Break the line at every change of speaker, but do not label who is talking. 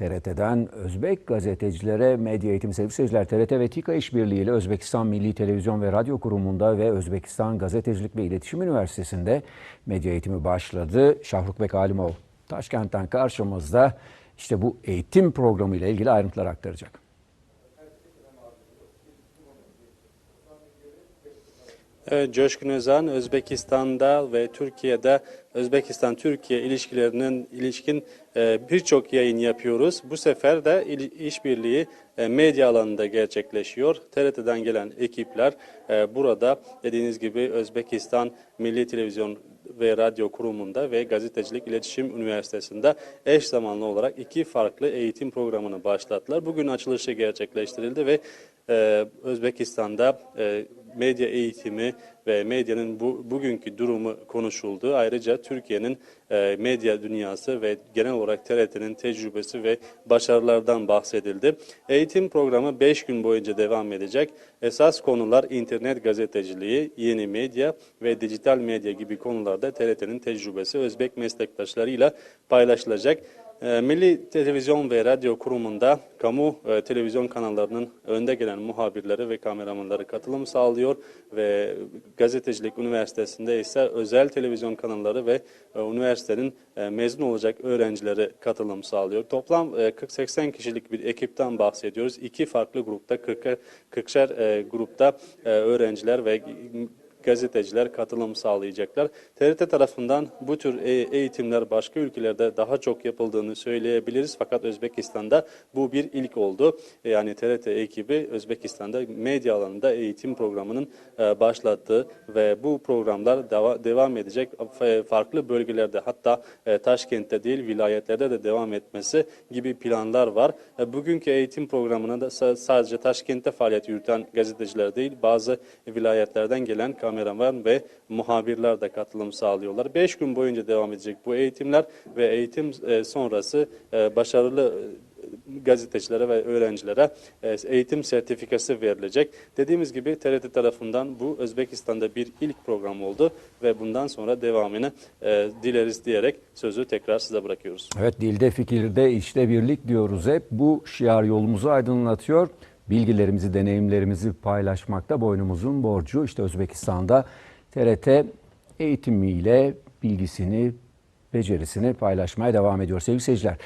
TRT'den Özbek gazetecilere medya eğitimi sevgili seyirciler. TRT ve TİKA işbirliğiyle Özbekistan Milli Televizyon ve Radyo Kurumu'nda ve Özbekistan Gazetecilik ve İletişim Üniversitesi'nde medya eğitimi başladı. Şahrukbek Alimov Taşkent'ten karşımızda işte bu eğitim programı ile ilgili ayrıntılar aktaracak.
Evet, Coşkun Özen Özbekistan'da ve Türkiye'de Özbekistan-Türkiye ilişkilerinin ilişkin e, birçok yayın yapıyoruz. Bu sefer de işbirliği e, medya alanında gerçekleşiyor. TRT'den gelen ekipler e, burada dediğiniz gibi Özbekistan Milli Televizyon ve Radyo Kurumu'nda ve Gazetecilik İletişim Üniversitesi'nde eş zamanlı olarak iki farklı eğitim programını başlattılar. Bugün açılışı gerçekleştirildi ve e, Özbekistan'da e, medya eğitimi ve medyanın bu, bugünkü durumu konuşuldu. Ayrıca Türkiye'nin e, medya dünyası ve genel olarak TRT'nin tecrübesi ve başarılardan bahsedildi. Eğitim programı 5 gün boyunca devam edecek. Esas konular internet gazeteciliği, yeni medya ve dijital medya gibi konularda TRT'nin tecrübesi Özbek meslektaşlarıyla paylaşılacak. E, Milli Televizyon ve Radyo Kurumu'nda kamu e, televizyon kanallarının önde gelen muhabirleri ve kameramanları katılım sağlıyor ve Gazetecilik Üniversitesi'nde ise özel televizyon kanalları ve e, üniversitenin e, mezun olacak öğrencileri katılım sağlıyor. Toplam e, 40-80 kişilik bir ekipten bahsediyoruz. İki farklı grupta 40'er 40'er e, grupta öğrenciler ve gazeteciler katılım sağlayacaklar. TRT tarafından bu tür e- eğitimler başka ülkelerde daha çok yapıldığını söyleyebiliriz. Fakat Özbekistan'da bu bir ilk oldu. Yani TRT ekibi Özbekistan'da medya alanında eğitim programının e, başlattığı ve bu programlar deva- devam edecek farklı bölgelerde hatta e, Taşkent'te değil vilayetlerde de devam etmesi gibi planlar var. E, Bugünkü eğitim programına da sa- sadece Taşkent'te faaliyet yürüten gazeteciler değil bazı vilayetlerden gelen kameraman ve muhabirler de katılım sağlıyorlar. 5 gün boyunca devam edecek bu eğitimler ve eğitim e, sonrası e, başarılı e, gazetecilere ve öğrencilere eğitim sertifikası verilecek. Dediğimiz gibi TRT tarafından bu Özbekistan'da bir ilk program oldu ve bundan sonra devamını dileriz diyerek sözü tekrar size bırakıyoruz.
Evet dilde fikirde işte birlik diyoruz hep. Bu şiar yolumuzu aydınlatıyor. Bilgilerimizi, deneyimlerimizi paylaşmakta boynumuzun borcu. İşte Özbekistan'da TRT eğitimiyle bilgisini, becerisini paylaşmaya devam ediyor sevgili seyirciler.